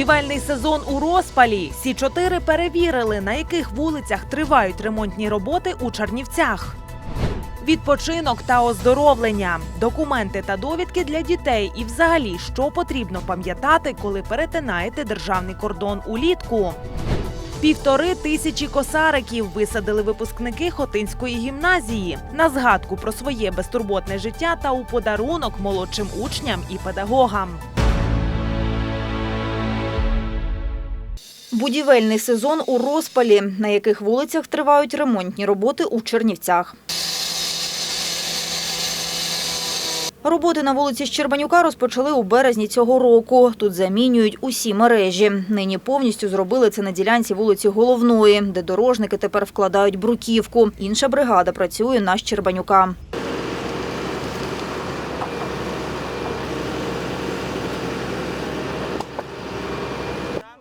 Будівельний сезон у розпалі. Сі 4 перевірили, на яких вулицях тривають ремонтні роботи у Чернівцях. Відпочинок та оздоровлення, документи та довідки для дітей і взагалі, що потрібно пам'ятати, коли перетинаєте державний кордон улітку. Півтори тисячі косариків висадили випускники Хотинської гімназії на згадку про своє безтурботне життя та у подарунок молодшим учням і педагогам. Будівельний сезон у розпалі, на яких вулицях тривають ремонтні роботи у Чернівцях. Роботи на вулиці Щербанюка розпочали у березні цього року. Тут замінюють усі мережі. Нині повністю зробили це на ділянці вулиці Головної, де дорожники тепер вкладають бруківку. Інша бригада працює на Щербанюка.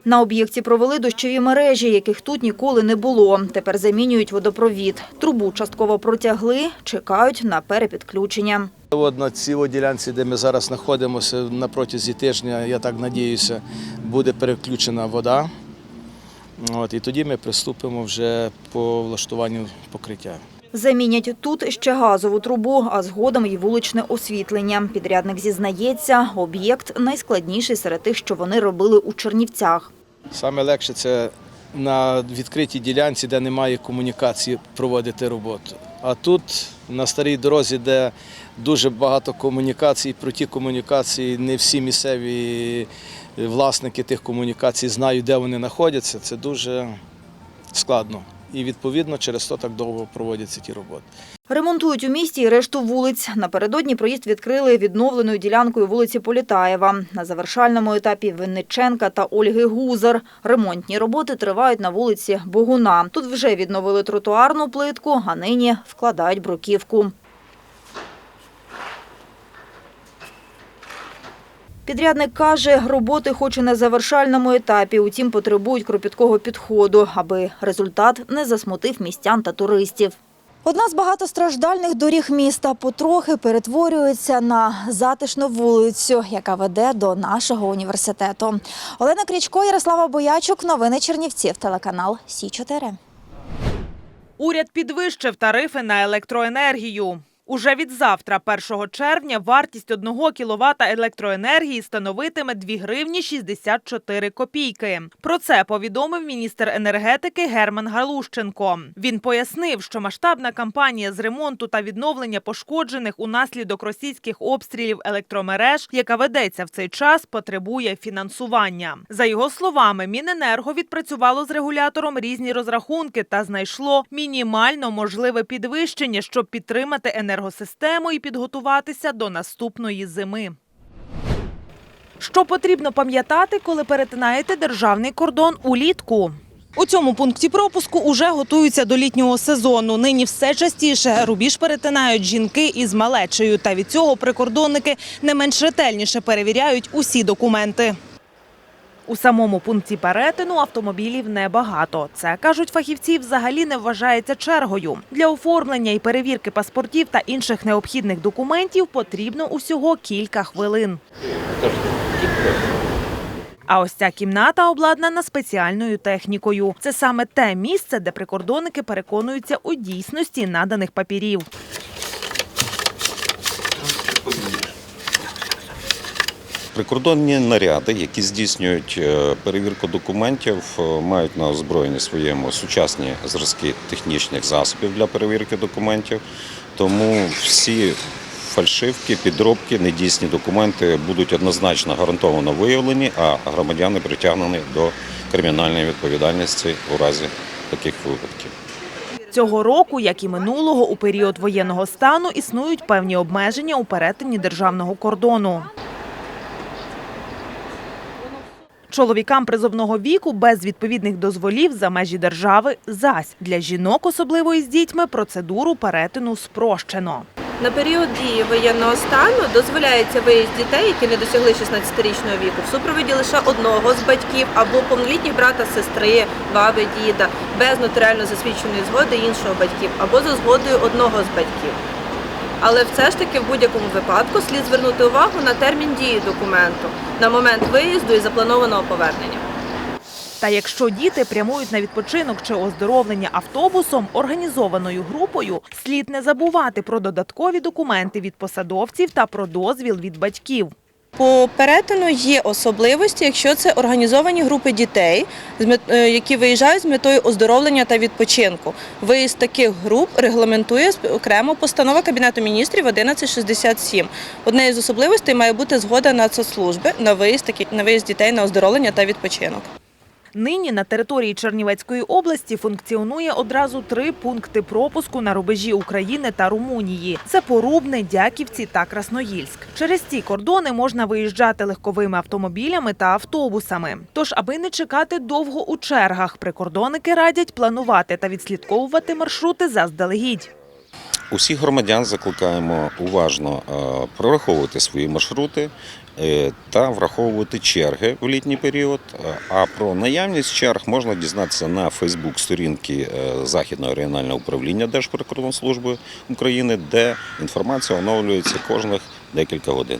На об'єкті провели дощові мережі, яких тут ніколи не було. Тепер замінюють водопровід. Трубу частково протягли, чекають на перепідключення. От на цій ділянці, де ми зараз знаходимося, на протязі тижня, я так надіюся, буде переключена вода. От, і тоді ми приступимо вже по влаштуванню покриття. Замінять тут ще газову трубу, а згодом і вуличне освітлення. Підрядник зізнається, об'єкт найскладніший серед тих, що вони робили у Чернівцях. Саме легше це на відкритій ділянці, де немає комунікації, проводити роботу. А тут на старій дорозі, де дуже багато комунікацій, про ті комунікації не всі місцеві власники тих комунікацій знають, де вони знаходяться. Це дуже складно. І відповідно через то так довго проводяться ті роботи. Ремонтують у місті і решту вулиць. Напередодні проїзд відкрили відновленою ділянкою вулиці Політаєва. На завершальному етапі Винниченка та Ольги Гузар. Ремонтні роботи тривають на вулиці Богуна. Тут вже відновили тротуарну плитку, а нині вкладають бруківку. Підрядник каже, роботи хоч і на завершальному етапі, утім потребують кропіткого підходу, аби результат не засмутив містян та туристів. Одна з багатостраждальних доріг міста потрохи перетворюється на затишну вулицю, яка веде до нашого університету. Олена Крічко, Ярослава Боячук, новини Чернівців, телеканал Сі 4 Уряд підвищив тарифи на електроенергію. Уже від завтра, 1 червня, вартість 1 кВт електроенергії становитиме 2 гривні 64 копійки. Про це повідомив міністр енергетики Герман Галущенко. Він пояснив, що масштабна кампанія з ремонту та відновлення пошкоджених унаслідок російських обстрілів електромереж, яка ведеться в цей час, потребує фінансування. За його словами, Міненерго відпрацювало з регулятором різні розрахунки та знайшло мінімально можливе підвищення, щоб підтримати енергосистему і підготуватися до наступної зими. Що потрібно пам'ятати, коли перетинаєте державний кордон улітку? У цьому пункті пропуску уже готуються до літнього сезону. Нині все частіше рубіж перетинають жінки із малечею. Та від цього прикордонники не менш ретельніше перевіряють усі документи. У самому пункті перетину автомобілів небагато. Це кажуть фахівці, взагалі не вважається чергою. Для оформлення і перевірки паспортів та інших необхідних документів потрібно усього кілька хвилин. А ось ця кімната обладнана спеціальною технікою. Це саме те місце, де прикордонники переконуються у дійсності наданих папірів. Прикордонні наряди, які здійснюють е, перевірку документів, е, мають на озброєнні своєму сучасні зразки технічних засобів для перевірки документів. Тому всі фальшивки, підробки, недійсні документи будуть однозначно гарантовано виявлені, а громадяни притягнені до кримінальної відповідальності у разі таких випадків. Цього року, як і минулого, у період воєнного стану існують певні обмеження у перетині державного кордону. Чоловікам призовного віку без відповідних дозволів за межі держави зась для жінок, особливо із дітьми, процедуру перетину спрощено. На період дії воєнного стану дозволяється виїзд дітей, які не досягли 16-річного віку, в супроводі лише одного з батьків або повнолітніх брата, сестри, баби, діда, без нотаріально засвідченої згоди іншого батьків або за згодою одного з батьків. Але все ж таки в будь-якому випадку слід звернути увагу на термін дії документу на момент виїзду і запланованого повернення. Та якщо діти прямують на відпочинок чи оздоровлення автобусом організованою групою, слід не забувати про додаткові документи від посадовців та про дозвіл від батьків. По перетину є особливості, якщо це організовані групи дітей, е, які виїжджають з метою оздоровлення та відпочинку. Виїзд таких груп регламентує окремо постанова Кабінету міністрів 1167. Однією з особливостей має бути згода Нацслужби на виїзд на виїзд дітей на оздоровлення та відпочинок. Нині на території Чернівецької області функціонує одразу три пункти пропуску на рубежі України та Румунії. Це Порубне, Дяківці та Красноїльськ. Через ці кордони можна виїжджати легковими автомобілями та автобусами. Тож, аби не чекати довго у чергах, прикордонники радять планувати та відслідковувати маршрути заздалегідь. Усіх громадян закликаємо уважно е, прораховувати свої маршрути е, та враховувати черги в літній період. Е, А про наявність черг можна дізнатися на Фейсбук-сторінки Західного регіонального управління Держприкордонслужби України, де інформація оновлюється кожних декілька годин.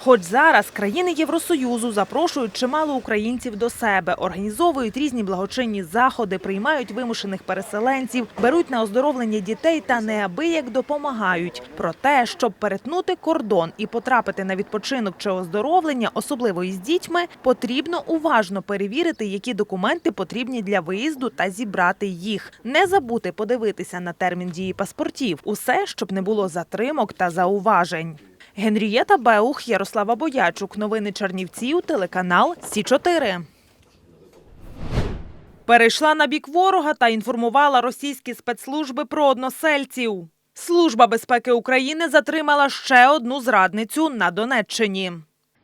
Хоч зараз країни Євросоюзу запрошують чимало українців до себе, організовують різні благочинні заходи, приймають вимушених переселенців, беруть на оздоровлення дітей та неабияк допомагають. Проте, щоб перетнути кордон і потрапити на відпочинок чи оздоровлення, особливо із дітьми, потрібно уважно перевірити, які документи потрібні для виїзду та зібрати їх. Не забути подивитися на термін дії паспортів. Усе, щоб не було затримок та зауважень. Генрієта Беух, Ярослава Боячук. Новини Чернівців, телеканал Сі 4 Перейшла на бік ворога та інформувала російські спецслужби про односельців. Служба безпеки України затримала ще одну зрадницю на Донеччині.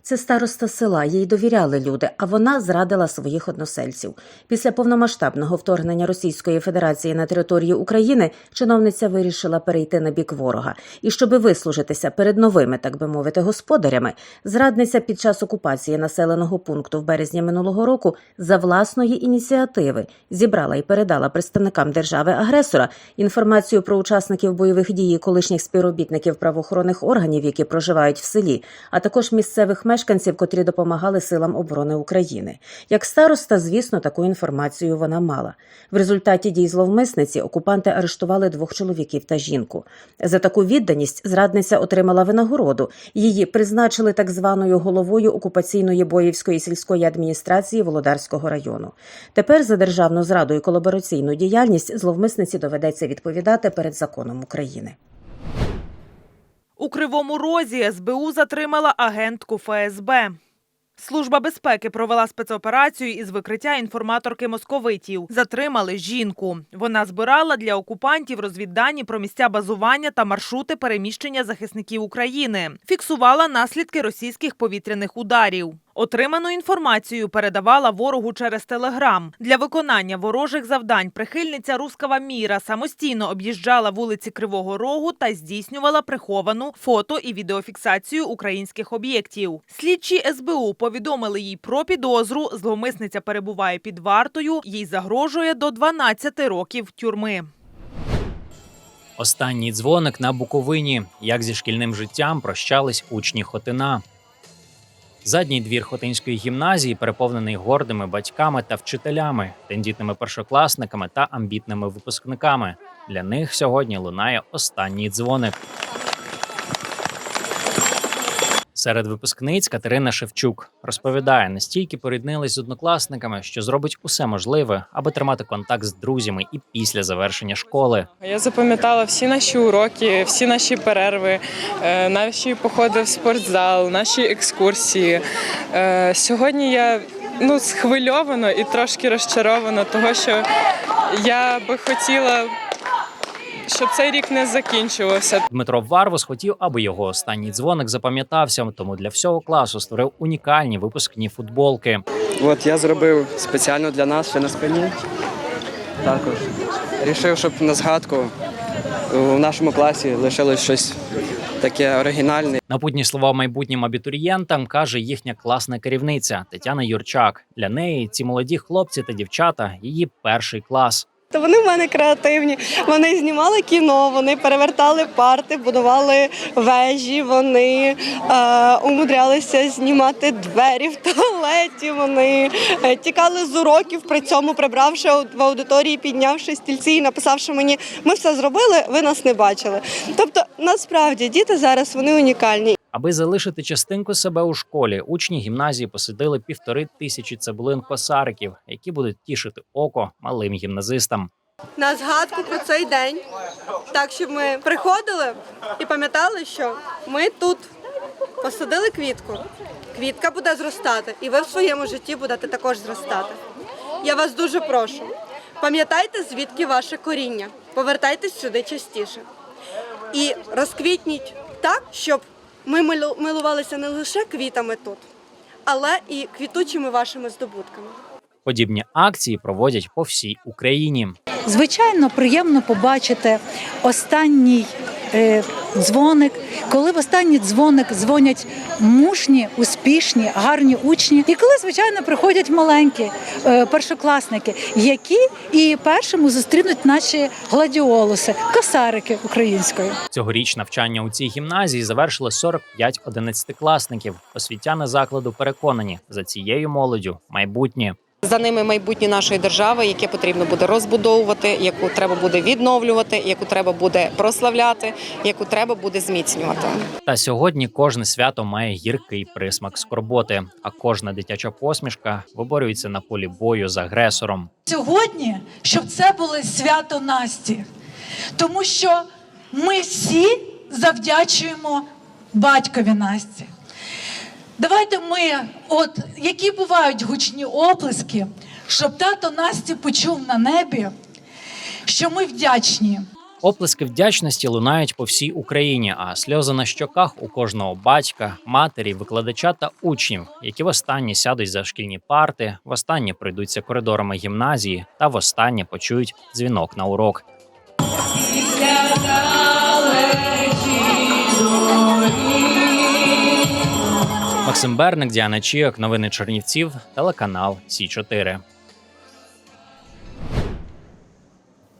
Це староста села, їй довіряли люди, а вона зрадила своїх односельців. Після повномасштабного вторгнення Російської Федерації на територію України чиновниця вирішила перейти на бік ворога. І щоби вислужитися перед новими, так би мовити, господарями, зрадниця під час окупації населеного пункту в березні минулого року за власної ініціативи зібрала і передала представникам держави-агресора інформацію про учасників бойових дій колишніх співробітників правоохоронних органів, які проживають в селі, а також місцевих мешканців, котрі допомагали силам оборони України. Як староста, звісно, таку інформацію вона мала. В результаті дій зловмисниці окупанти арештували двох чоловіків та жінку. За таку відданість зрадниця отримала винагороду. Її призначили так званою головою окупаційної боївської сільської адміністрації Володарського району. Тепер за державну зраду і колабораційну діяльність зловмисниці доведеться відповідати перед законом України. У Кривому Розі СБУ затримала агентку ФСБ. Служба безпеки провела спецоперацію із викриття інформаторки московитів. Затримали жінку. Вона збирала для окупантів розвіддані про місця базування та маршрути переміщення захисників України. Фіксувала наслідки російських повітряних ударів. Отриману інформацію передавала ворогу через телеграм. Для виконання ворожих завдань прихильниця рускава міра самостійно об'їжджала вулиці Кривого Рогу та здійснювала приховану фото і відеофіксацію українських об'єктів. Слідчі СБУ повідомили їй про підозру. Зловмисниця перебуває під вартою. Їй загрожує до 12 років тюрми. Останній дзвоник на Буковині. Як зі шкільним життям прощались учні Хотина. Задній двір Хотинської гімназії переповнений гордими батьками та вчителями, тендітними першокласниками та амбітними випускниками. Для них сьогодні лунає останній дзвоник. Серед випускниць Катерина Шевчук розповідає, настільки поріднились з однокласниками, що зробить усе можливе, аби тримати контакт з друзями і після завершення школи. Я запам'ятала всі наші уроки, всі наші перерви, е, наші походи в спортзал, наші екскурсії. Е, Сьогодні я ну, схвильована і трошки розчарована, того що я би хотіла, щоб цей рік не закінчувався. Дмитро Варвус хотів, аби його останній дзвоник запам'ятався, тому для всього класу створив унікальні випускні футболки. От я зробив спеціально для нас ще на спині. Також. Рішив, щоб на згадку у нашому класі лишилось щось таке оригінальне. Напутні слова майбутнім абітурієнтам каже їхня класна керівниця Тетяна Юрчак. Для неї ці молоді хлопці та дівчата її перший клас. То вони в мене креативні. Вони знімали кіно, вони перевертали парти, будували вежі. Вони е, умудрялися знімати двері в туалеті. Вони е, тікали з уроків, при цьому прибравши в аудиторії, піднявши стільці і написавши мені, ми все зробили, ви нас не бачили. Тобто, насправді діти зараз вони унікальні. Аби залишити частинку себе у школі, учні гімназії посадили півтори тисячі цибулин косариків, які будуть тішити око малим гімназистам. на згадку про цей день, так щоб ми приходили і пам'ятали, що ми тут посадили квітку. Квітка буде зростати, і ви в своєму житті будете також зростати. Я вас дуже прошу. Пам'ятайте, звідки ваше коріння. Повертайтесь сюди частіше. І розквітніть так, щоб ми милу- милувалися не лише квітами тут, але і квітучими вашими здобутками. Подібні акції проводять по всій Україні. Звичайно, приємно побачити останній е, дзвоник, коли в останній дзвоник дзвонять мужні, успішні, гарні учні, і коли, звичайно, приходять маленькі е, першокласники, які і першими зустрінуть наші гладіолуси, косарики українською. Цьогоріч навчання у цій гімназії завершили 45 одинадцятикласників. Освітяни закладу переконані за цією молоддю майбутнє. За ними майбутнє нашої держави, яке потрібно буде розбудовувати, яку треба буде відновлювати, яку треба буде прославляти, яку треба буде зміцнювати. Та сьогодні кожне свято має гіркий присмак скорботи, а кожна дитяча посмішка виборюється на полі бою з агресором. Сьогодні, щоб це було свято Насті, тому що ми всі завдячуємо батькові Насті. Давайте ми, от які бувають гучні оплески, щоб тато Насті почув на небі, що ми вдячні. Оплески вдячності лунають по всій Україні, а сльози на щоках у кожного батька, матері, викладача та учнів, які востаннє сядуть за шкільні парти, востаннє пройдуться коридорами гімназії та востаннє почують дзвінок на урок. Максим Берник, Діана Чіок, новини Чернівців, телеканал Сі 4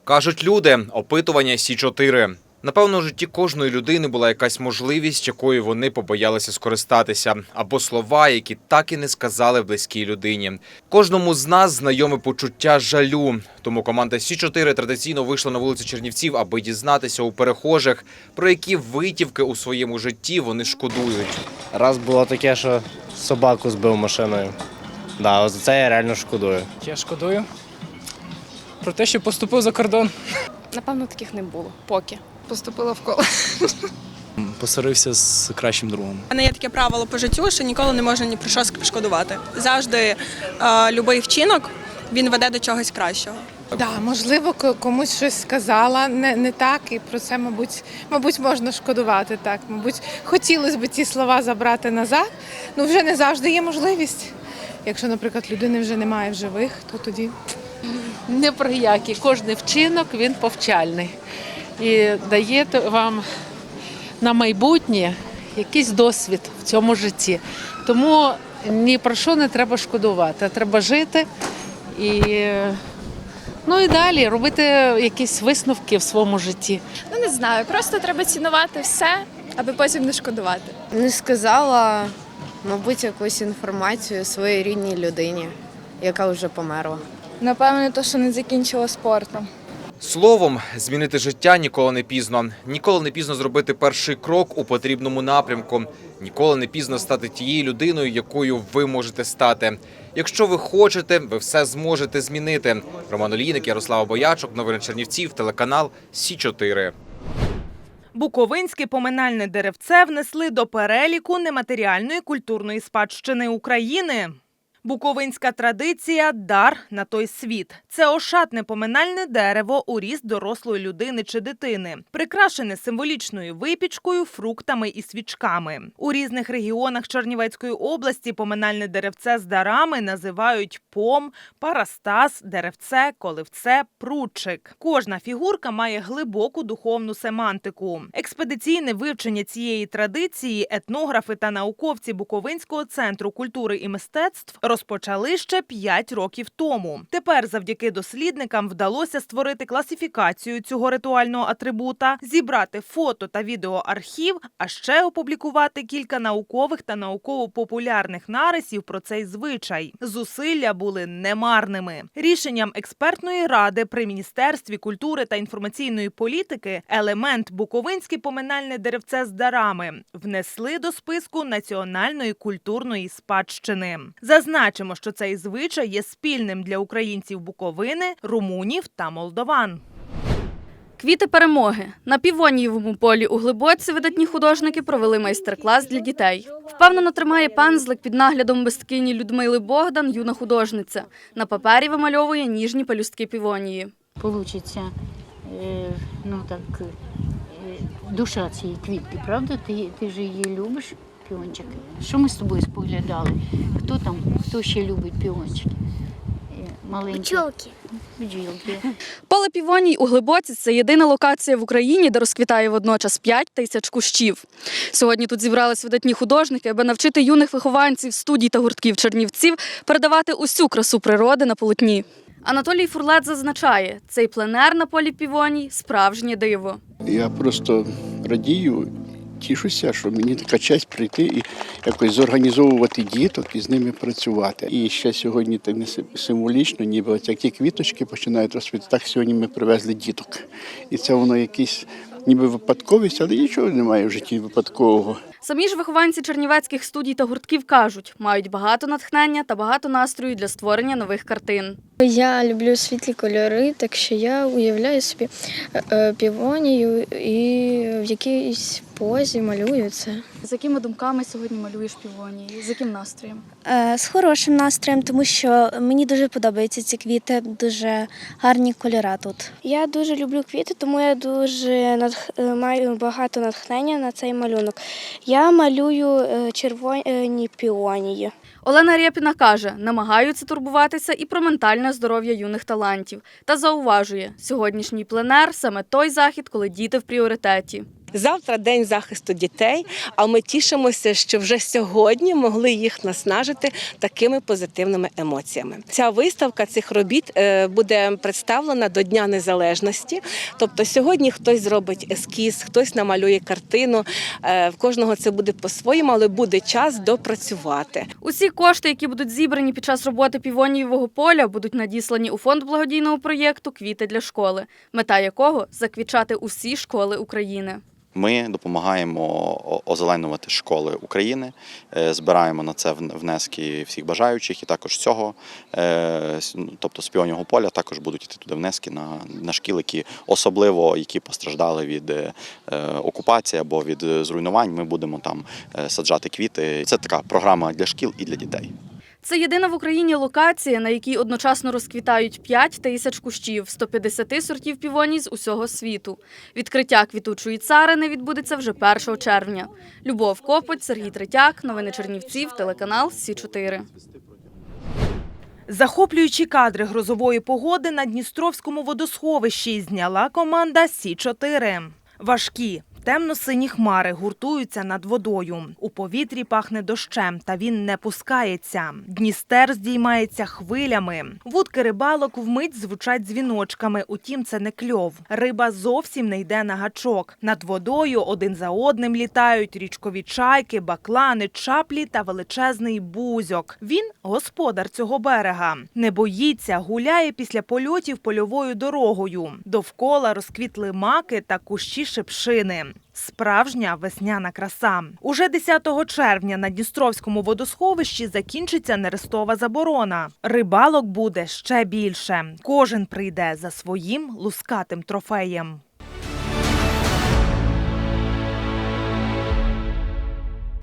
Кажуть люди, опитування Сі 4 Напевно, у житті кожної людини була якась можливість, якою вони побоялися скористатися, або слова, які так і не сказали близькій людині. Кожному з нас знайоме почуття жалю. Тому команда Сі 4 традиційно вийшла на вулиці Чернівців, аби дізнатися у перехожих, про які витівки у своєму житті вони шкодують. Раз було таке, що собаку збив машиною. Да, за це я реально шкодую. Я шкодую про те, що поступив за кордон. Напевно, таких не було. Поки поступила в коло. Посварився з кращим другом. У мене є таке правило по життю, що ніколи не можна ні про що шкодувати. Завжди е, любий вчинок він веде до чогось кращого. Да, можливо, комусь щось сказала не, не так, і про це, мабуть, мабуть, можна шкодувати. Так, мабуть, хотілося б ці слова забрати назад. Ну вже не завжди є можливість. Якщо, наприклад, людини вже немає в живих, то тоді Не про який. Кожний вчинок він повчальний і дає вам на майбутнє якийсь досвід в цьому житті. Тому ні про що не треба шкодувати. Треба жити і, ну і далі робити якісь висновки в своєму житті. ну не знаю, просто треба цінувати все, аби потім не шкодувати. Не сказала, мабуть, якусь інформацію своїй рідній людині, яка вже померла. Напевно, то, що не закінчила спортом. Словом, змінити життя ніколи не пізно. Ніколи не пізно зробити перший крок у потрібному напрямку. Ніколи не пізно стати тією людиною, якою ви можете стати. Якщо ви хочете, ви все зможете змінити. Роман Олійник, Ярослава Боячок, новини Чернівців, телеканал Сі 4 Буковинське поминальне деревце внесли до переліку нематеріальної культурної спадщини України. Буковинська традиція дар на той світ. Це ошатне поминальне дерево у ріст дорослої людини чи дитини, прикрашене символічною випічкою, фруктами і свічками. У різних регіонах Чернівецької області поминальне деревце з дарами називають пом, парастас, деревце, коливце, прутчик. Кожна фігурка має глибоку духовну семантику. Експедиційне вивчення цієї традиції етнографи та науковці Буковинського центру культури і мистецтв розпочали ще 5 років тому. Тепер завдяки дослідникам вдалося створити класифікацію цього ритуального атрибута, зібрати фото та відеоархів, а ще опублікувати кілька наукових та науково-популярних нарисів про цей звичай. Зусилля були немарними. Рішенням експертної ради при міністерстві культури та інформаційної політики елемент Буковинське поминальне деревце з дарами внесли до списку національної культурної спадщини. Зазначимо, що цей звичай є спільним для українців Буковини, румунів та молдован. Квіти перемоги на півонієвому полі у Глибоці видатні художники провели майстер-клас для дітей. Впевнено тримає пензлик під наглядом мисткині Людмили Богдан, юна художниця. На папері вимальовує ніжні пелюстки півонії. Получиться е, ну так, е, душа цієї квітки, правда? Ти, ти ж її любиш, піончики. Що ми з тобою споглядали? Хто там, хто ще любить піончики? Е, Маленькі. Бджолки. Поле півоній у Глибоці це єдина локація в Україні, де розквітає водночас 5 тисяч кущів. Сьогодні тут зібрались видатні художники, аби навчити юних вихованців студій та гуртків Чернівців передавати усю красу природи на полотні. Анатолій Фурлет зазначає, цей пленер на полі півоній справжнє диво. Я просто радію, тішуся, що мені така честь прийти і якось зорганізовувати діток і з ними працювати. І ще сьогодні так не символічно, ніби от як ті квіточки починають розквітати, так сьогодні ми привезли діток. І це воно якийсь ніби випадковість, але нічого немає в житті випадкового. Самі ж вихованці чернівецьких студій та гуртків кажуть, мають багато натхнення та багато настрою для створення нових картин. Я люблю світлі кольори, так що я уявляю собі е, е, півонію і в якійсь позі малюю це. З якими думками сьогодні малюєш півонії? З яким настроєм? Е, З хорошим настроєм, тому що мені дуже подобаються ці квіти, дуже гарні кольори тут. Я дуже люблю квіти, тому я дуже натх- маю багато натхнення на цей малюнок. Я малюю червоні піонії. Олена Рєпіна каже, намагаються турбуватися і про ментальне здоров'я юних талантів. Та зауважує, сьогоднішній пленер саме той захід, коли діти в пріоритеті. Завтра день захисту дітей. А ми тішимося, що вже сьогодні могли їх наснажити такими позитивними емоціями. Ця виставка цих робіт е, буде представлена до Дня Незалежності. Тобто, сьогодні хтось зробить ескіз, хтось намалює картину. Е, В кожного це буде по-своєму, але буде час допрацювати. Усі кошти, які будуть зібрані під час роботи півонієвого поля, будуть надіслані у фонд благодійного проєкту Квіти для школи, мета якого заквічати усі школи України. Ми допомагаємо о- озеленювати школи України, е, збираємо на це внески всіх бажаючих, і також цього, е, ну, тобто з піонього поля, також будуть йти туди внески на, на шкіл, які особливо які постраждали від е, окупації або від зруйнувань. Ми будемо там саджати квіти. Це така програма для шкіл і для дітей. Це єдина в Україні локація, на якій одночасно розквітають 5 тисяч кущів, 150 сортів півоній з усього світу. Відкриття квітучої царини відбудеться вже 1 червня. Любов Копоть, Сергій Третяк, новини Чернівців, телеканал Сі 4 Захоплюючі кадри грозової погоди на Дністровському водосховищі зняла команда Сі 4 Важкі. Темно-сині хмари гуртуються над водою. У повітрі пахне дощем, та він не пускається. Дністер здіймається хвилями. Вудки рибалок вмить звучать дзвіночками. Утім, це не кльов. Риба зовсім не йде на гачок. Над водою один за одним літають річкові чайки, баклани, чаплі та величезний бузьок. Він господар цього берега. Не боїться, гуляє після польотів польовою дорогою. Довкола розквітли маки та кущі шипшини. Справжня весняна краса. Уже 10 червня на Дністровському водосховищі закінчиться нерестова заборона. Рибалок буде ще більше. Кожен прийде за своїм лускатим трофеєм.